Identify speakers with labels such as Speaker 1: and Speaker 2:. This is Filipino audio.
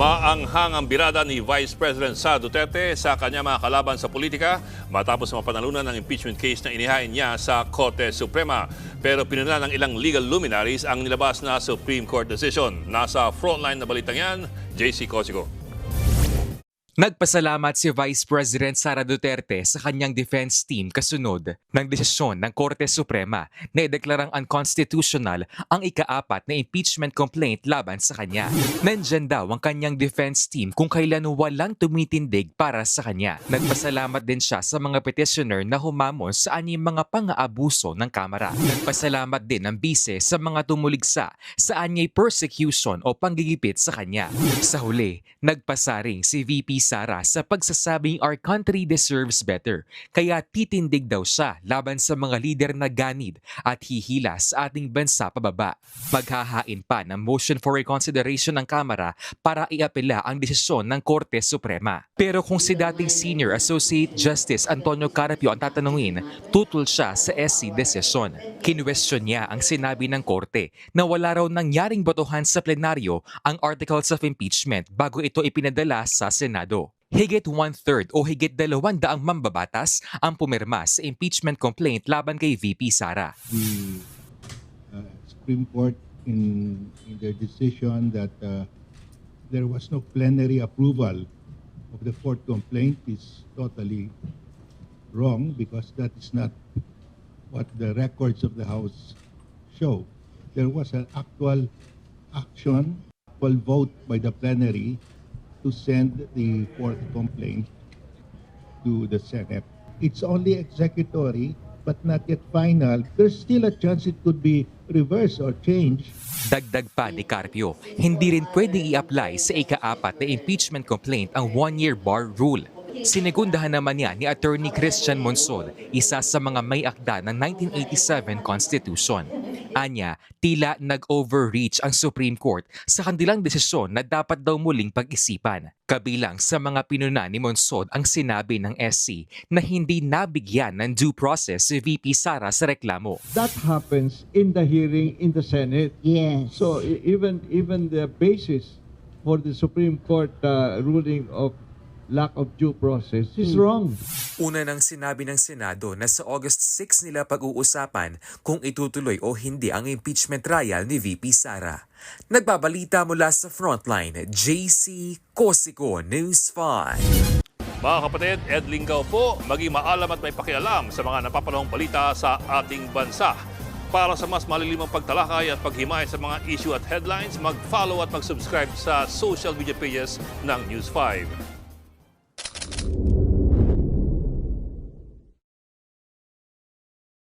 Speaker 1: Maanghang ang birada ni Vice President Sa Duterte sa kanya mga kalaban sa politika matapos mapanalunan ng impeachment case na inihain niya sa Korte Suprema. Pero pinuna ng ilang legal luminaries ang nilabas na Supreme Court decision. Nasa frontline na balitang yan, JC Cosigo.
Speaker 2: Nagpasalamat si Vice President Sara Duterte sa kanyang defense team kasunod ng desisyon ng Korte Suprema na ideklarang unconstitutional ang ikaapat na impeachment complaint laban sa kanya. Nandyan daw ang kanyang defense team kung kailan walang tumitindig para sa kanya. Nagpasalamat din siya sa mga petitioner na humamon sa anyang mga pang-aabuso ng Kamara. Nagpasalamat din ang bise sa mga tumuligsa sa anyay persecution o panggigipit sa kanya. Sa huli, nagpasaring si VP Sara sa pagsasabing our country deserves better. Kaya titindig daw siya laban sa mga lider na ganid at hihila sa ating bansa pababa. Maghahain pa ng motion for reconsideration ng Kamara para iapela ang desisyon ng Korte Suprema. Pero kung si dating Senior Associate Justice Antonio Carapio ang tatanungin, tutol siya sa SC desisyon. Kinwestiyon niya ang sinabi ng Korte na wala raw nangyaring botohan sa plenaryo ang articles of impeachment bago ito ipinadala sa Senado. Higit one-third o higit dalawang daang mambabatas ang pumirma sa impeachment complaint laban kay VP Sara.
Speaker 3: the uh, Supreme Court in, in their decision that uh, there was no plenary approval of the fourth complaint is totally wrong because that is not what the records of the House show. There was an actual action, actual vote by the plenary to send the fourth complaint to the Senate. It's only executory but not yet final. There's still a chance it could be reversed or changed.
Speaker 2: Dagdag pa ni Carpio, hindi rin pwedeng i-apply sa ikaapat na impeachment complaint ang one-year bar rule. Sinigundahan naman niya ni Attorney Christian Monsod, isa sa mga may akda ng 1987 Constitution. Anya, tila nag-overreach ang Supreme Court sa kanilang desisyon na dapat daw muling pag-isipan. Kabilang sa mga pinuna ni Monsod ang sinabi ng SC na hindi nabigyan ng due process si VP Sara sa reklamo.
Speaker 4: that happens in the hearing in the Senate.
Speaker 5: Yes.
Speaker 4: So e- even even the basis for the Supreme Court uh, ruling of lack of due process is wrong.
Speaker 2: Una nang sinabi ng Senado na sa August 6 nila pag-uusapan kung itutuloy o hindi ang impeachment trial ni VP Sara. Nagbabalita mula sa Frontline, JC Cosico News 5.
Speaker 1: Mga kapatid, Ed Lingaw po, maging maalam at may pakialam sa mga napapanahong balita sa ating bansa. Para sa mas malilimang pagtalakay at paghimay sa mga issue at headlines, mag-follow at mag-subscribe sa social media pages ng News 5.